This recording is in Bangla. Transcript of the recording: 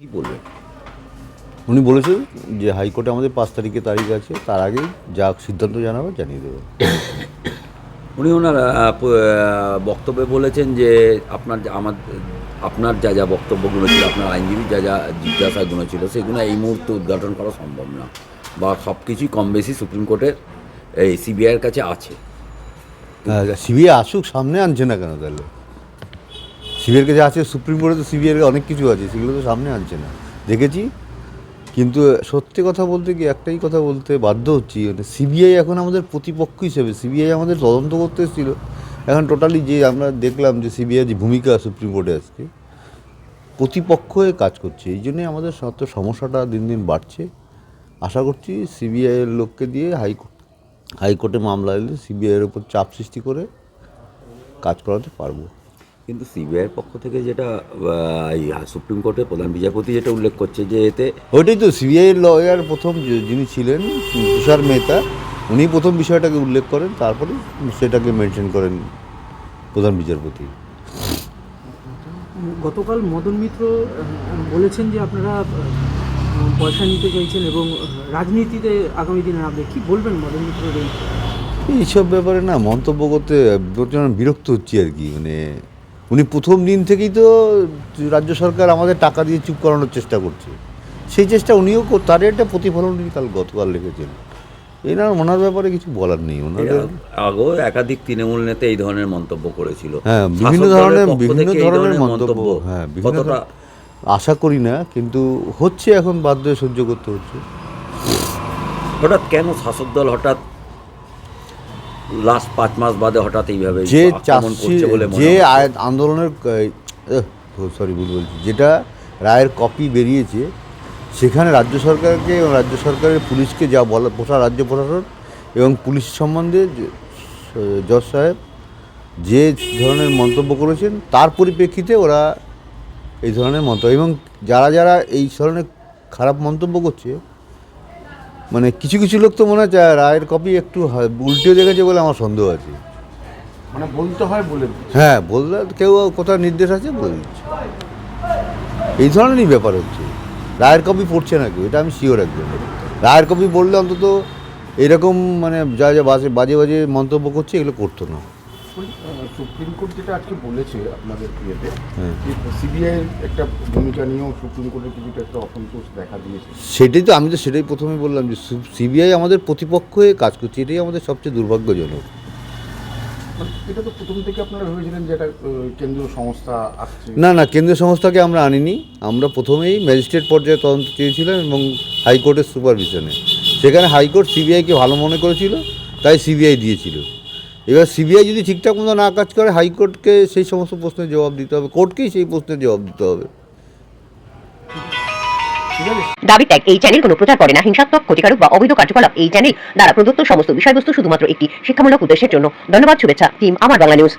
কি বলবেন উনি বলেছেন যে হাইকোর্টে আমাদের পাঁচ তারিখে তারিখ আছে তার আগেই যা সিদ্ধান্ত জানাবে জানিয়ে দেবে। উনি ওনার বক্তব্যে বলেছেন যে আপনার আমার আপনার যা যা বক্তব্যগুলো ছিল আপনার আইনজীবী যা যা জিজ্ঞাসাগুলো ছিল সেগুলো এই মুহূর্তে উদ্ঘাটন করা সম্ভব না বা সব কিছুই কম বেশি সুপ্রিম কোর্টের এই সিবিআইয়ের কাছে আছে। সিবিআই আসুক সামনে আনছে না কেন তাহলে? সিবিআইয়ের কাছে আছে, সুপ্রিম কোর্টে তো সিবিআইয়ের অনেক কিছু আছে, সেগুলো তো সামনে আনছে না। দেখেছি, কিন্তু সত্যি কথা বলতে কি একটাই কথা বলতে বাধ্য হচ্ছি মানে সিবিআই এখন আমাদের প্রতিপক্ষ হিসেবে, সিবিআই আমাদের তদন্ত করতে এসেছিল। এখন টোটালি যে আমরা দেখলাম যে সিবিআই যে ভূমিকা সুপ্রিম কোর্টে আজকে, প্রতিপক্ষ হয়ে কাজ করছে। এই জন্যই আমাদের সত্য সমস্যাটা দিন দিন বাড়ছে। আশা করছি সিবিআইয়ের লোককে দিয়ে হাইকোর্ট হাইকোর্টে মামলা এলে সিবিআইয়ের উপর চাপ সৃষ্টি করে কাজ করাতে পারব। কিন্তু সিবিআইয়ের পক্ষ থেকে যেটা এই সুপ্রিম কোর্টের প্রধান বিচারপতি যেটা উল্লেখ করছে যে এতে ওইটাই তো সিবিআইয়ের লয়ার প্রথম যিনি ছিলেন তুষার মেহতা উনি প্রথম বিষয়টাকে উল্লেখ করেন তারপরে সেটাকে মেনশন করেন প্রধান বিচারপতি। গতকাল মদন মিত্র বলেছেন যে আপনারা পয়সা নিতে চাইছেন এবং রাজনীতিতে আগামী দিনে নামবে কি বলবেন মদন মিত্র এইসব ব্যাপারে না মন্তব্য করতে বিরক্ত হচ্ছি আর কি মানে উনি প্রথম দিন থেকেই তো রাজ্য সরকার আমাদের টাকা দিয়ে চুপ করানোর চেষ্টা করছে। সেই চেষ্টা উনিও তারই একটা প্রতিফলন উনি কাল গতকাল লিখেছেন এনার ওনার ব্যাপারে কিছু বলার নেই। ওনাদের আগেও একাধিক তৃণমূল নেতা এই ধরনের মন্তব্য করেছিল। হ্যাঁ বিভিন্ন ধরনের বিভিন্ন ধরনের মন্তব্য হ্যাঁ বিভিন্ন আশা করি না কিন্তু হচ্ছে এখন বাধ্য হয়ে সহ্য করতে হচ্ছে। হঠাৎ কেন শাসক দল হঠাৎ লাস্ট পাঁচ মাস বাদে হঠাৎ এইভাবে যে চাষি যে? আন্দোলনের সরি ভুল বলছি যেটা রায়ের কপি বেরিয়েছে সেখানে রাজ্য সরকারকে এবং রাজ্য সরকারের পুলিশকে যা বলা প্রশা রাজ্য প্রশাসন এবং পুলিশ সম্বন্ধে জজ সাহেব যে ধরনের মন্তব্য করেছেন তার পরিপ্রেক্ষিতে ওরা এই ধরনের মন্তব্য এবং যারা যারা এই ধরনের খারাপ মন্তব্য করছে মানে কিছু কিছু লোক তো মনে হচ্ছে রায়ের কপি একটু উল্টে দেখেছে বলে আমার সন্দেহ আছে। মানে বলতে হয় বলে হ্যাঁ বললে কেউ কোথাও নির্দেশ আছে বলে দিচ্ছে। এই ধরনেরই ব্যাপার হচ্ছে। রায়ের কপি পড়ছে না কেউ এটা আমি শিওর একদম। রায়ের কপি বললে অন্তত এরকম মানে যা যা বাজে বাজে বাজে মন্তব্য করছে এগুলো করতো না। সুপ্রিম কোর্ট যেটা আজকে বলেছে আপনাদের ইয়েতে হ্যাঁ। সিবিআই একটা ভূমিকা নিয়েও সুপ্রিম কোর্টের কিছুটা একটা অসন্তোষ দেখা দিয়েছে। সেটাই তো আমি তো সেটাই প্রথমে বললাম যে সিবিআই আমাদের প্রতিপক্ষ হয়ে কাজ করছে এটাই আমাদের সবচেয়ে দুর্ভাগ্যজনক। মানে এটা তো প্রথম থেকে আপনারা ভেবেছিলেন যে এটা কেন্দ্রীয় সংস্থা আসছে। না না কেন্দ্রীয় সংস্থাকে আমরা আনিনি আমরা প্রথমেই ম্যাজিস্ট্রেট পর্যায়ে তদন্ত চেয়েছিলাম এবং হাইকোর্টের সুপারভিশনে। সেখানে হাইকোর্ট সিবিআইকে ভালো মনে করেছিল তাই সিবিআই দিয়েছিল। এবার সিবিআই যদি ঠিকঠাক মতো না কাজ করে হাইকোর্টকে সেই সমস্ত প্রশ্নের জবাব দিতে হবে কোর্টকেই সেই প্রশ্নের জবাব দিতে হবে। দাবি ত্যাগ এই চ্যানেল কোনো প্রচার করে না। হিংসাত্মক, ক্ষতিকারক বা অবৈধ কার্যকলাপ, এই চ্যানেল দ্বারা প্রদত্ত সমস্ত বিষয়বস্তু শুধুমাত্র একটি শিক্ষামূলক উদ্দেশ্যের জন্য। ধন্যবাদ, শুভেচ্ছা টিম আমার বাংলা নিউজ